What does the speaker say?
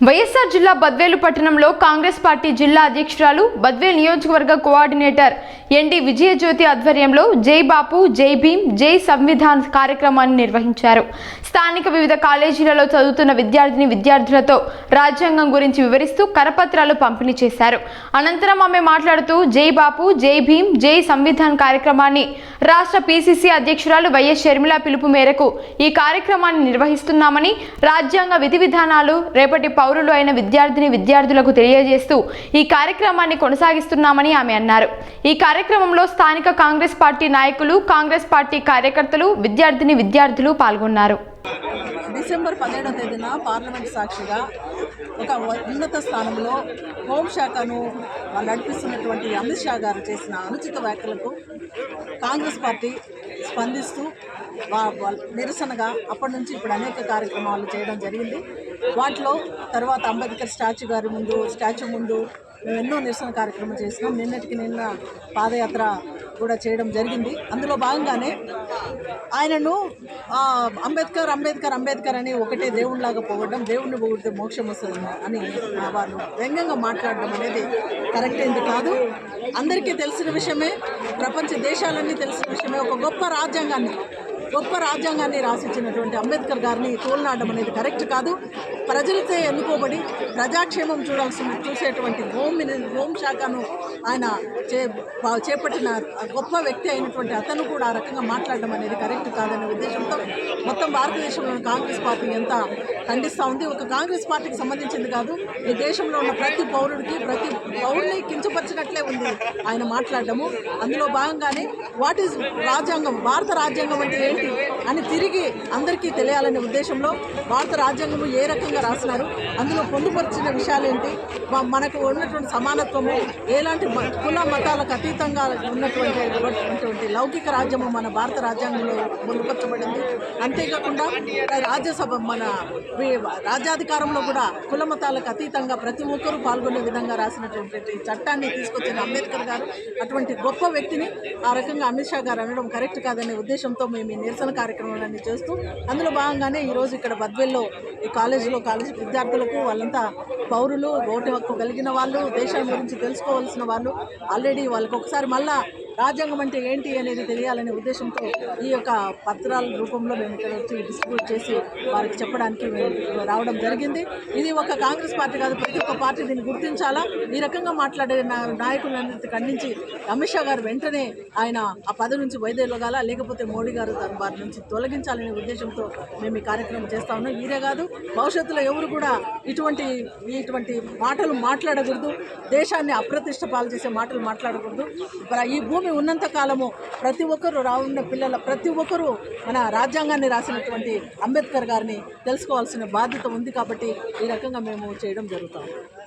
వైఎస్ఆర్ జిల్లా బద్వేలు పట్టణంలో కాంగ్రెస్ పార్టీ జిల్లా అధ్యక్షురాలు బద్వేల్ నియోజకవర్గ కోఆర్డినేటర్ ఎన్డి విజయజ్యోతి ఆధ్వర్యంలో జై బాపు జై భీమ్ జై సంవిధాన్ కార్యక్రమాన్ని నిర్వహించారు. స్థానిక వివిధ కాలేజీలలో చదువుతున్న విద్యార్థిని విద్యార్థులతో రాజ్యాంగం గురించి వివరిస్తూ కరపత్రాలు పంపిణీ చేశారు. అనంతరం ఆమె మాట్లాడుతూ జై బాపు జై భీమ్ జై సంవిధాన్ కార్యక్రమాన్ని రాష్ట్ర పీసీసీ అధ్యక్షురాలు వైఎస్ షర్మిల పిలుపు మేరకు ఈ కార్యక్రమాన్ని నిర్వహిస్తున్నామని రాజ్యాంగ విధి విధానాలు రేపటి పౌరులు అయిన విద్యార్థిని విద్యార్థులకు తెలియజేస్తూ ఈ కార్యక్రమాన్ని కొనసాగిస్తున్నామని ఆమె అన్నారు. ఈ కార్యక్రమంలో స్థానిక కాంగ్రెస్ పార్టీ నాయకులు కాంగ్రెస్ పార్టీ కార్యకర్తలు విద్యార్థిని విద్యార్థులు పాల్గొన్నారు. డిసెంబర్ పదిహేడవ తేదీన పార్లమెంట్ సాక్షిగా ఒక ఉన్నత స్థానంలో హోంశాఖను నడిపిస్తున్నటువంటి అమిత్ షా గారు చేసిన అనుచిత వ్యాఖ్యలకు కాంగ్రెస్ పార్టీ స్పందిస్తూ వాళ్ళ నిరసనగా అప్పటి నుంచి ఇప్పుడు అనేక కార్యక్రమాలు చేయడం జరిగింది. వాటిలో తర్వాత అంబేద్కర్ స్టాచ్యూ గారి ముందు స్టాచ్యూ ముందు మేము ఎన్నో నిరసన కార్యక్రమం చేసినాం. నిన్నటికి నిన్న పాదయాత్ర కూడా చేయడం జరిగింది. అందులో భాగంగానే ఆయనను అంబేద్కర్ అంబేద్కర్ అంబేద్కర్ అని ఒకటే దేవుడిలాగా పోగొట్టడం దేవుడిని పోగొడితే మోక్షం వస్తుంది అని వాళ్ళు వ్యంగ్యంగా మాట్లాడడం అనేది కరెక్ట్ ఏంది కాదు. అందరికీ తెలిసిన విషయమే ప్రపంచ దేశాలన్నీ తెలిసిన విషయమే ఒక గొప్ప రాజ్యాంగాన్ని గొప్ప రాజ్యాంగాన్ని రాసిచ్చినటువంటి అంబేద్కర్ గారిని తోలనాడడం అనేది కరెక్ట్ కాదు. ప్రజలతో ఎన్నుకోబడి ప్రజాక్షేమం చూడాల్సిన చూసేటువంటి హోం హోమ్ హోం శాఖను ఆయన చే చేపట్టిన గొప్ప వ్యక్తి అయినటువంటి అతను కూడా ఆ రకంగా మాట్లాడడం అనేది కరెక్ట్ కాదనే ఉద్దేశంతో మొత్తం భారతదేశంలోని కాంగ్రెస్ పార్టీ ఎంత ఖండిస్తూ ఉంది. ఒక కాంగ్రెస్ పార్టీకి సంబంధించింది కాదు. ఈ దేశంలో ఉన్న ప్రతి పౌరుడికి ప్రతి పౌరుని కించపరిచినట్లే ఉంది ఆయన మాట్లాడడము. అందులో భాగంగానే వాట్ ఈజ్ రాజ్యాంగం? భారత రాజ్యాంగం అంటే ఏంటి అని తిరిగి అందరికీ తెలియాలనే ఉద్దేశంలో భారత రాజ్యాంగము ఏ రకంగా రాసినారు అందులో పొందుపరిచిన విషయాలు ఏంటి మనకు ఉన్నటువంటి సమానత్వము ఎలాంటి కుల మతాలకు అతీతంగా ఉన్నటువంటి లౌకిక రాజ్యము మన భారత రాజ్యాంగంలో పొందుపరచబడింది. అంతేకాకుండా రాజ్యసభ మన రాజ్యాధికారంలో కూడా కుల మతాలకు అతీతంగా ప్రతి ఒక్కరూ పాల్గొనే విధంగా రాసినటువంటి చట్టాన్ని తీసుకొచ్చిన అంబేద్కర్ గారు అటువంటి గొప్ప వ్యక్తిని ఆ రకంగా అమిత్ షా గారు అనడం కరెక్ట్ కాదనే ఉద్దేశంతో మేము ఈ నిరసన కార్యక్రమాలన్నీ చేస్తూ అందులో భాగంగానే ఈరోజు ఇక్కడ బద్వేల్లో ఈ కాలేజీలో కాలేజీ విద్యార్థులకు వాళ్ళంతా పౌరులు ఓటు హక్కు కలిగిన వాళ్ళు దేశం గురించి తెలుసుకోవాల్సిన వాళ్ళు. ఆల్రెడీ వాళ్ళకి ఒకసారి మళ్ళా రాజ్యాంగం అంటే ఏంటి అనేది తెలియాలనే ఉద్దేశంతో ఈ యొక్క పత్రాల రూపంలో మేము ఇక్కడ వచ్చి డిస్ట్రిబ్యూట్ చేసి వారికి చెప్పడానికి మేము రావడం జరిగింది. ఇది ఒక కాంగ్రెస్ పార్టీ కాదు ప్రతి ఒక్క పార్టీ దీన్ని గుర్తించాలా? ఈ రకంగా మాట్లాడే నా ఖండించి అమిత్ షా గారు వెంటనే ఆయన ఆ పదవి నుంచి వైదొలగాల? లేకపోతే మోడీ గారు తన వారి నుంచి తొలగించాలనే ఉద్దేశంతో మేము ఈ కార్యక్రమం చేస్తా ఉన్నాం. వీరే కాదు భవిష్యత్తులో ఎవరు కూడా ఇటువంటి ఇటువంటి మాటలు మాట్లాడకూడదు. దేశాన్ని అప్రతిష్ట పాలు చేసే మాటలు మాట్లాడకూడదు. ఈ భూమి ఉన్నంత కాలము ప్రతి ఒక్కరు రావున్న పిల్లల ప్రతి ఒక్కరూ మన రాజ్యాంగాన్ని రాసినటువంటి అంబేద్కర్ గారిని తెలుసుకోవాల్సిన బాధ్యత ఉంది కాబట్టి ఈ రకంగా మేము చేయడం జరుగుతాము